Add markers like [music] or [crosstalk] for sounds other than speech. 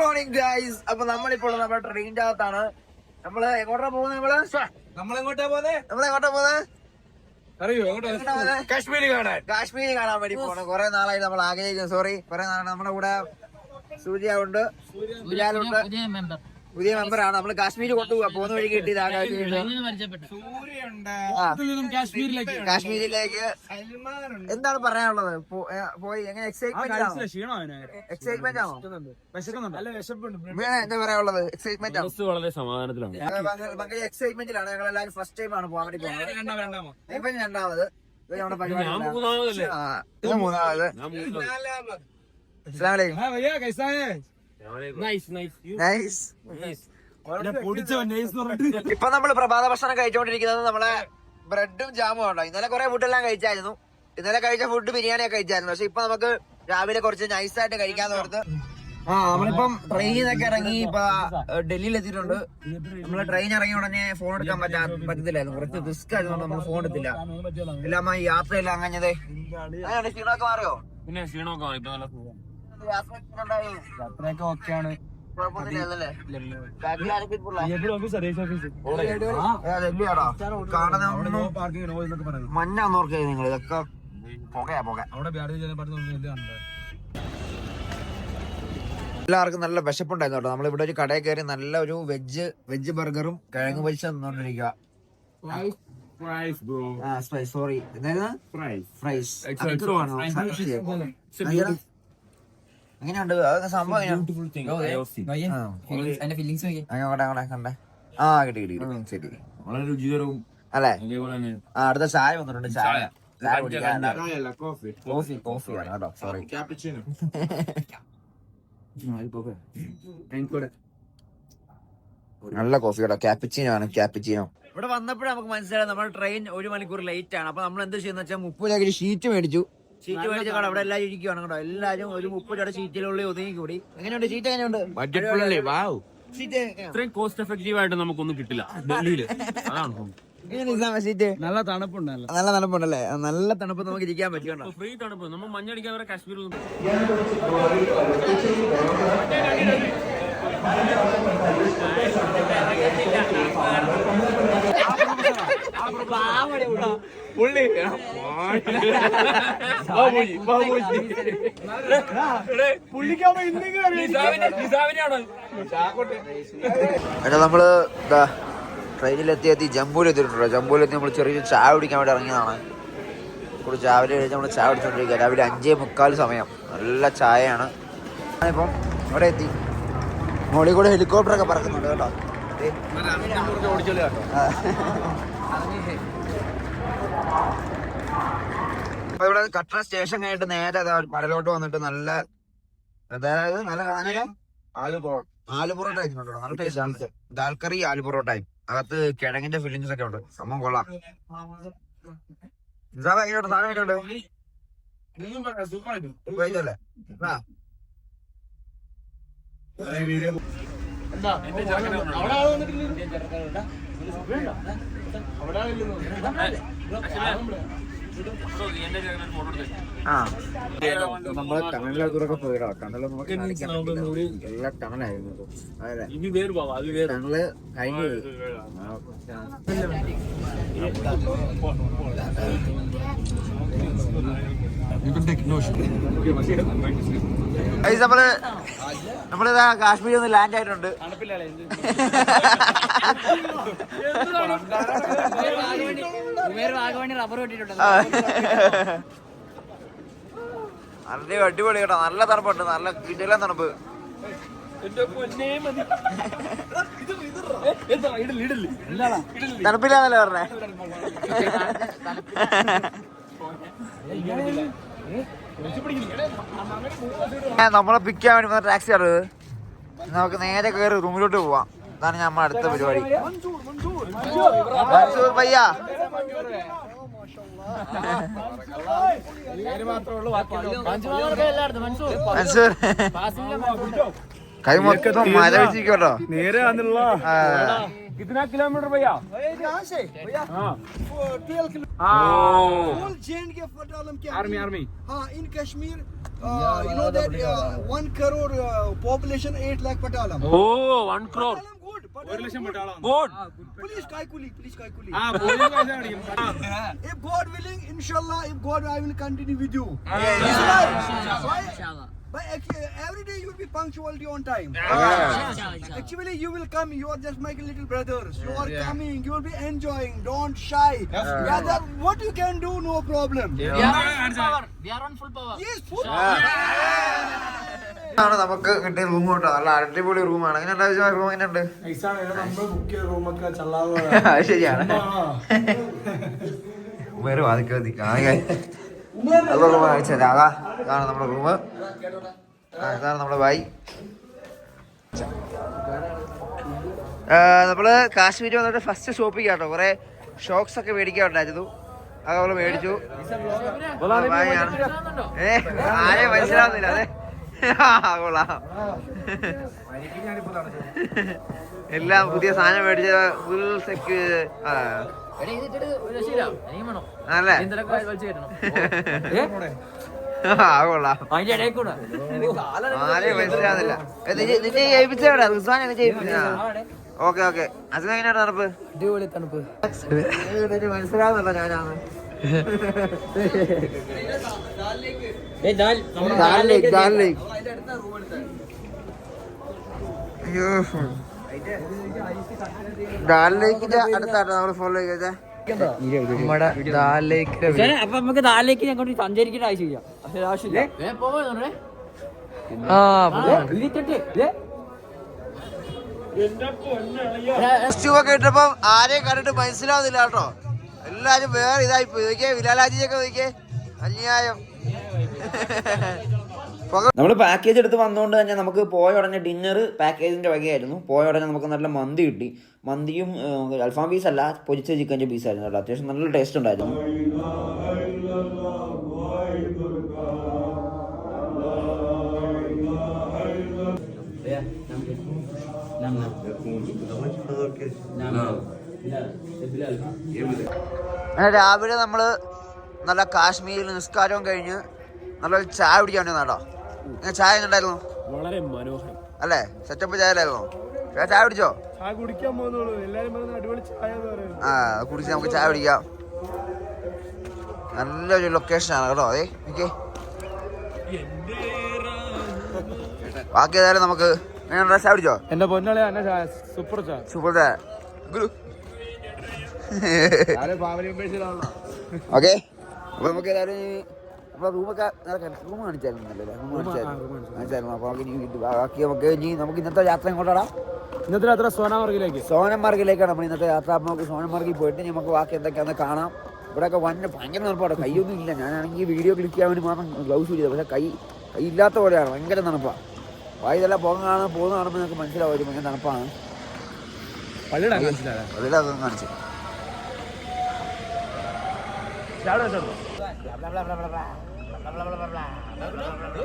Morning guys അപ്പൊ നമ്മളിപ്പോൾ നമ്മുടെ ട്രെയിനിന്റെ അകത്താണ് നമ്മൾ എങ്ങോട്ടാ പോകുന്നത് നമ്മൾ നമ്മളെങ്ങോട്ടാ പോന്നെ? നമ്മൾ എങ്ങോട്ടാ പോകുന്നത് അറിയോ? എങ്ങോട്ടാ പോകുന്നത്? കാശ്മീര് കാണാൻ. കാശ്മീരി കാണാൻ വേണ്ടി പോണം. കുറെ നാളായി നമ്മൾ ആഗ്രഹിക്കുന്നു. സോറി കുറെ നാളായി നമ്മുടെ കൂടെ സൂര്യ ഉണ്ട്. സൂര്യാലുണ്ട് പുതിയ മെമ്പറാണ്. നമ്മൾ കാശ്മീർ കൊണ്ടുപോകാ പോകുന്ന വഴി കിട്ടിയത്. കാശ്മീരിലേക്ക്. കാശ്മീരിലേക്ക് എന്താണ് പറയാനുള്ളത്? പോയി. എങ്ങനെ എക്സൈറ്റ്മെന്റ് ആണോ? എക്സൈറ്റ്മെന്റ് എന്താ പറയാനുള്ളത്? എക്സൈറ്റ്മെന്റ് ആണോ? വളരെ സമാധാനത്തിലാണ്. ഭയങ്കര എക്സൈറ്റ്മെന്റിലാണ് ഞങ്ങൾ എല്ലാവരും ഫസ്റ്റ് ടൈം ആണ് പോകാൻ വേണ്ടി പോകുന്നത്. ഇപ്പൊ രണ്ടാമത്. മൂന്നാമത്. ഞാൻ [laughs] ഇപ്പൊ നമ്മൾ പ്രഭാത ഭക്ഷണം കഴിച്ചുകൊണ്ടിരിക്കുന്നത് നമ്മളെ ബ്രെഡും ജാമും ഉണ്ടോ? ഇന്നലെ കൊറേ ഫുഡ് എല്ലാം കഴിച്ചായിരുന്നു. ഇന്നലെ കഴിച്ച ഫുഡ് ബിരിയാണി ഒക്കെ കഴിച്ചായിരുന്നു. പക്ഷെ ഇപ്പൊ നമുക്ക് രാവിലെ കുറച്ച് നൈസായിട്ട് കഴിക്കാൻ ഓർത്ത് ആ നമ്മളിപ്പം ട്രെയിനിൽ നിന്നൊക്കെ ഇറങ്ങി ഇപ്പൊ ഡൽഹിയിൽ എത്തിയിട്ടുണ്ട്. നമ്മൾ ട്രെയിൻ ഇറങ്ങി ഉടനെ ഫോൺ എടുക്കാൻ പറ്റാ പറ്റത്തില്ലായിരുന്നു. കുറച്ച് റിസ്ക് ആയതുകൊണ്ട് നമ്മൾ ഫോൺ എടുത്തില്ല. എല്ലാം യാത്രയെല്ലാം അങ്ങനെ ക്ഷീണമൊക്കെ മാറിയോ? പിന്നെ ക്ഷീണമൊക്കെ മാറി. യാത്രയൊക്കെ ഓക്കെയാണ്. കുഴപ്പമൊന്നുമില്ലല്ലേ? ബാക്കിൽ ആരൊക്കെ ഇരിപ്പുള്ളെ? Service office. ആ, ഡൽഹിയാണോ? കാണുന്നതൊന്നും പാർക്കിംഗ് നോയിസ് എന്നൊക്കെ പറയുന്നത് മഞ്ഞാന്ന് ഓർക്കേ നിങ്ങൾ ഇതൊക്കെ പുകയാ പുക. അവിടെ എല്ലാവർക്കും നല്ല വിശപ്പുണ്ടായിരുന്നു കേട്ടോ. നമ്മളിവിടെ ഒരു കടയിൽ കയറി നല്ല ഒരു വെജ് വെജ് ബർഗറും കിഴങ്ങ് പൊരിച്ച തന്നോണ്ടിരിക്കുക സോറി. ഫ്രൈസ് എങ്ങനെയുണ്ട് അതൊക്കെ സംഭവം അതിന്റെ ഫീലിങ്സ് നോക്കി അങ്ങോട്ടെ അങ്ങോട്ടെ കണ്ടേ. ആ കിട്ടി കിട്ടി. ശരി. വളരെ രുചികരവും അല്ലേ? ആ അടുത്ത ചായ വന്നിട്ടുണ്ട്. ചായ. കോഫി കോഫി കേട്ടോ. സോറി. നല്ല കോഫി കേട്ടോ. ക്യാപ്പിച്ചിനോ ആണ് ക്യാപ്പിച്ചിനോ ഇവിടെ വന്നപ്പോഴേ നമുക്ക് മനസ്സിലായി നമ്മൾ ട്രെയിൻ ഒരു മണിക്കൂർ ലേറ്റ് ആണ്. അപ്പൊ നമ്മൾ എന്ത് ചെയ്യുന്ന വെച്ചാൽ മുപ്പത് ഷീറ്റ് മേടിച്ചു. ഷീറ്റ് മേടിച്ച കേട്ടോ അവിടെ എല്ലാവരും ഇരിക്കുവാണ് കേട്ടോ. എല്ലാവരും ഒരു മുപ്പത് രൂപയുടെ സീറ്റിലുള്ള ഒതുങ്ങി കൂടി. എങ്ങനെയുണ്ട്? സീറ്റ് എങ്ങനെയുണ്ട്? ബഡ്ജറ്റ് ഇത്രയും കോസ്റ്റ് എഫക്റ്റീവ് ആയിട്ട് നമുക്കൊന്നും കിട്ടില്ല. ഡൽഹിയിൽ. അതാണ് നല്ല തണുപ്പുണ്ടല്ലോ നല്ല. തണുപ്പുണ്ടല്ലേ? നല്ല തണുപ്പ് നമുക്ക് ഇരിക്കാൻ പറ്റും ഫ്രീ തണുപ്പ്. നമ്മൾ മഞ്ഞടിക്കാൻ വരെ കാശ്മീരിൽ പുള്ളി. എടാ നമ്മൾ എന്താ ട്രെയിനിൽ എത്തി എത്തി ജമ്മുവിൽ എത്തിയിട്ടുണ്ടോ ജമ്മുവിൽ എത്തി നമ്മൾ ചെറിയ ചായ കുടിക്കാൻ വേണ്ടി ഇറങ്ങിയതാണ്. ഇപ്പോൾ രാവിലെ കഴിഞ്ഞ് നമ്മൾ ചായ കുടിച്ചോണ്ടിരിക്കുക. രാവിലെ അഞ്ചേ മുക്കാൽ സമയം. നല്ല ചായയാണ്. ഇപ്പം ഇവിടെ എത്തി. മുകളിൽ കൂടെ ഹെലികോപ്റ്റർ ഒക്കെ പറക്കുന്നുണ്ട് കേട്ടോ. അപ്പൊ ഇവിടെ കട്ടറ സ്റ്റേഷൻ കഴിഞ്ഞിട്ട് നേരെ ദാ പടലോട്ട് വന്നിട്ട് നല്ല അതായത് നല്ല സാധനം. ആലു പൊറോട്ട ആലു പൊറോട്ട കഴിക്കുന്നുണ്ടോ നല്ല ടേസ്റ്റ് ആണ് ദാൽക്കറി ആലു പൊറോട്ടയും അകത്ത് കിഴങ്ങിന്റെ ഫില്ലിങ്സ് ഒക്കെ ഉണ്ട്. സംഭവം കൊള്ളാം. ഇതാ എങ്ങനെയുണ്ട് സാധനം എങ്ങനെയുണ്ട് കഴിച്ചല്ലേ ആ. നമ്മൾ ടണലിലൂടെ പോയിടോ. പറ്റില്ല. എല്ലാ ടണലായിരുന്നു അതെ. ടണൽ കഴിഞ്ഞു Guys, നമ്മൾ നമ്മളിതാ കാശ്മീരിൽ ഒന്ന് ലാൻഡ് ആയിട്ടുണ്ട്. നല്ല അടിപൊളി കേട്ടോ. നല്ല തണുപ്പുണ്ട്. നല്ല കിടിലം തണുപ്പ്. തണുപ്പില്ലാന്നല്ലേ പറഞ്ഞേ? [laughs] നമ്മളെ പിക്ക് ചെയ്യാൻ വേണ്ടി വന്ന ടാക്സി ആണ് നമുക്ക് നേരെ കയറി റൂമിലോട്ട് പോവാം. അതാണ് ഞാൻ നമ്മുടെ അടുത്ത പരിപാടി. മൻസൂർ മഴ മൻസൂർ. കൈ മൊത്തം മല വെച്ചിരിക്കട്ടോ നേരെ कितना किलोमीटर भैया यहाँ से भैया ट्वेल्व किलोमीटर आर्मी आर्मी हाँ इन Kashmir Uh, you know that uh, one crore uh, population, eight lakh Patalam. Oh, one crore. Patalam good. Patalam good. Good. Please calculate. Please calculate. Ah, if God willing, inshallah, if God, I will continue with you. Yeah. Yeah. Yeah. Yeah. Yeah. Yeah. Yeah. But actually, every day you will be punctuality on time Actually, you will come. You are just my little brothers. You are Yeah. coming. You will be enjoying. Don't shy. Yeah, Yeah, that, what you can do, no problem. We are on full power. We are on full power. Yes, full. ആണ് നമുക്ക് കിട്ടിയ room കേട്ടോ നല്ല അടിപൊളി റൂമാണ് എങ്ങനെ room എങ്ങനെയുണ്ട് നമ്മൾ ബുക്ക് ചെയ്ത റൂമൊക്കെ ചള്ളാവ് അത് ശരിയാണ് വേറെ വാദിക്ക റൂം ഇതാണ് നമ്മുടെ റൂം ഇതാണ് നമ്മുടെ ബായി നമ്മൾ കാശ്മീർ വന്നിട്ട് ഫസ്റ്റ് ഷോപ്പിംഗ് കേട്ടോ. കുറെ ഷോക്സ് ഒക്കെ മേടിക്കാറുണ്ടായിരുന്നു. അത് നമ്മൾ മേടിച്ചു. ഏ ആരെയും മനസ്സിലാവുന്നില്ല. അതെ. കൊള്ളാം. എല്ലാം പുതിയ സാധനം മേടിച്ച ഫുൾ സെക്യൂ ആണല്ലേ. ആരെയും മനസ്സിലാവുന്നില്ല. ഏ, നിന്നെ നിന്നെ ജയിപ്പിച്ചവിടെ റിസ്വാൻ എന്നെ ജയിപ്പിച്ച ഓക്കെ ഓക്കെ. അസിന് എങ്ങനെയാണ് തണുപ്പ് അടിപൊളി തണുപ്പ്. നിനക്ക് മനസ്സിലാവുന്നല്ലോ ഞാനാണ്. അയ്യോ. ദാൽ ലേക്കിന്റെ അടുത്താട്ടോ നമ്മൾ ഫോളോ നമ്മുടെ അപ്പൊ നമുക്ക് സഞ്ചരിക്കേണ്ട ആവശ്യമില്ല. പക്ഷേ ആവശ്യമില്ല. ആ ആരെയും കണ്ടിട്ട് മനസ്സിലാവുന്നില്ല കേട്ടോ. എല്ലാരും വേറെ ഇതായി പോയി. നോക്കിയേ വിലാലാജിയൊക്കെ നോക്കിയേ. അന്യായം. നമ്മൾ പാക്കേജ് എടുത്ത് വന്നുകൊണ്ട് തന്നെ നമുക്ക് പോയ ഉടനെ ഡിന്നർ പാക്കേജിന്റെ വകയായിരുന്നു. പോയ ഉടനെ നമുക്ക് നല്ല മന്തി കിട്ടി. മന്തിയും അൽഫാം പീസ് അല്ല പൊരിച്ച ചിക്കന്റെ പീസ് ആയിരുന്നു കേട്ടോ. അത്യാവശ്യം നല്ല ടേസ്റ്റ് ഉണ്ടായിരുന്നു. അങ്ങനെ രാവിലെ നമ്മൾ നല്ല കാശ്മീരിൽ നിസ്കാരവും കഴിഞ്ഞ് നല്ലൊരു ചായ കുടിക്കാൻ വേണ്ടി കേട്ടോ. ചായ ഉണ്ടായിരുന്നു വളരെ മനോഹരം. അല്ലേ? സെറ്റപ്പ് ചായ അല്ലായിരുന്നോ? ചായ കുടിച്ചോ? ചായ കുടിക്കാൻ പോകുന്നുള്ളൂ. എല്ലാരും പറയുന്നത് അടിപൊളി ചായ ആ കുടിച്ച് നമുക്ക് ചായ കുടിക്കാം. നല്ലൊരു ലൊക്കേഷനാണ് കേട്ടോ അതെ. ഓക്കെ ബാക്കി ഏതായാലും നമുക്ക് ചായ കുടിച്ചോ? എന്റെ പൊന്നാളി സൂപ്പർ ചായ. സൂപ്പർ ചായ. ഗുരു. ഓക്കെ അപ്പൊ നമുക്ക് ഏതായാലും നമ്മളെ റൂമൊക്കെ റൂം കാണിച്ചായിരുന്നു കാണിച്ചായിരുന്നു. അപ്പൊ നമുക്ക് ഇനി ബാക്കി നമുക്ക് ഇനി നമുക്ക് ഇന്നത്തെ യാത്ര എങ്ങോട്ടാടാ ഇന്നത്തെ യാത്ര സോനമാർഗിലേക്ക്. സോനമാർഗിലേക്കാണ് നമ്മൾ ഇന്നത്തെ യാത്ര. അപ്പൊ നമുക്ക് സോനമാർഗിൽ പോയിട്ട് നമുക്ക് ബാക്കി എന്തൊക്കെയാണെന്ന് കാണാം. ഇവിടെയൊക്കെ വന്ന ഭയങ്കര തണുപ്പാണ്. കൈയൊന്നും ഇല്ല. ഞാനാണെങ്കിൽ വീഡിയോ ക്ലിക്ക് ചെയ്യാൻ വേണ്ടി മാത്രം ഗ്ലൗസ് ചെയ്തത് പക്ഷേ കൈ കൈ ഇല്ലാത്ത പോലെയാണ്. ഭയങ്കര തണുപ്പാണ് വായി ഇതെല്ലാം പോകുന്ന കാണാൻ പോകുന്ന കാണുമ്പോൾ നിങ്ങൾക്ക് മനസ്സിലാവും. ഭയങ്കര തണുപ്പാണ്. പള്ളിയുടെ മനസ്സിലായ അതിലതൊന്നും കാണിച്ചു